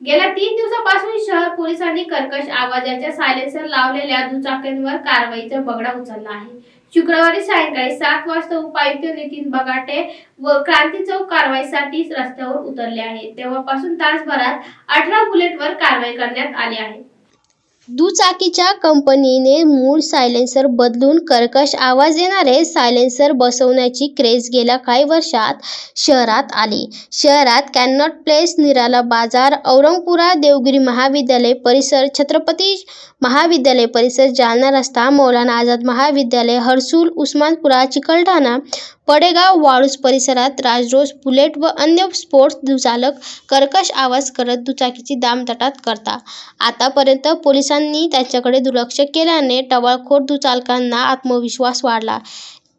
गेल्या तीन दिवसापासून शहर पोलिसांनी कर्कश आवाजाच्या सायलेन्सर लावलेल्या दुचाकींवर कारवाईचा बगडा उचलला आहे. शुक्रवारी सायंकाळी सात वाजता उपायुक्त नितीन बगाटे व क्रांती चौक कारवाईसाठी रस्त्यावर उतरले आहे तेव्हापासून तासभरात अठरा बुलेटवर कारवाई करण्यात आली आहे. दुचाकीच्या कंपनीने मूळ सायलेन्सर बदलून कर्कश आवाज येणारे सायलेन्सर बसवण्याची क्रेज गेल्या काही वर्षात शहरात आली. शहरात कॅनॉट प्लेस निराला बाजार औरंगपुरा देवगिरी महाविद्यालय परिसर छत्रपती महाविद्यालय परिसर जालना रस्ता मौलाना आझाद महाविद्यालय हर्सूल उस्मानपुरा चिकलठाणा पडेगाव वाळूज परिसरात राजरोस बुलेट व अन्य स्पोर्ट्स दुचालक कर्कश आवाज करत दुचाकीची दामदटात करता. आतापर्यंत पोलिसांनी त्याच्याकडे दुर्लक्ष केल्याने टवाळखोर दुचालकांना आत्मविश्वास वाढला.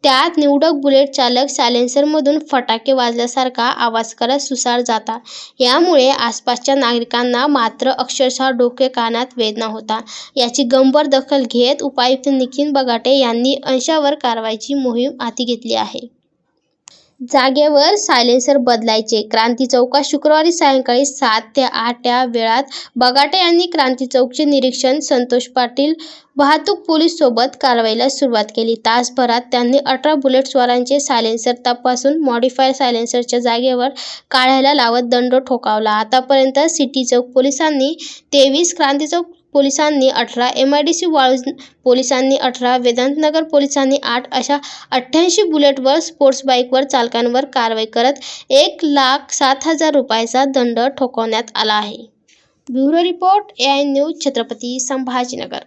त्यात निवडक बुलेट चालक सायलेन्सरमधून फटाके वाजल्यासारखा आवाज करत सुसार जाता. यामुळे आसपासच्या नागरिकांना मात्र अक्षरशः डोके कानात वेदना होता. याची गंभीर दखल घेत उपायुक्त निखिल बगाटे यांनी अंशावर कारवाईची मोहीम हाती घेतली आहे. जागेवर सायलेन्सर बदलायचे. क्रांती चौकात शुक्रवारी सायंकाळी सात ते आठ या वेळात बगाटे यांनी क्रांती चौकचे निरीक्षण संतोष पाटील वाहतूक पोलीस सोबत कारवाईला सुरुवात केली. तासभरात त्यांनी अठरा बुलेटस्वारांचे सायलेन्सर तपासून मॉडिफाय सायलेन्सरच्या जागेवर काढायला लावत दंड ठोकावला. आतापर्यंत सिटी चौक पोलिसांनी तेवीस क्रांती चौक पोलिसांनी अठरा M I D C Waluj पोलिसांनी अठरा वेदांतनगर पोलिसांनी आठ अशा अठ्ठ्याऐंशी बुलेटवर स्पोर्ट्स बाईकवर चालकांवर कारवाई करत एक लाख सात हजार रुपयाचा दंड ठोकवण्यात आला आहे. Bureau report A I news Chhatrapati Sambhajinagar.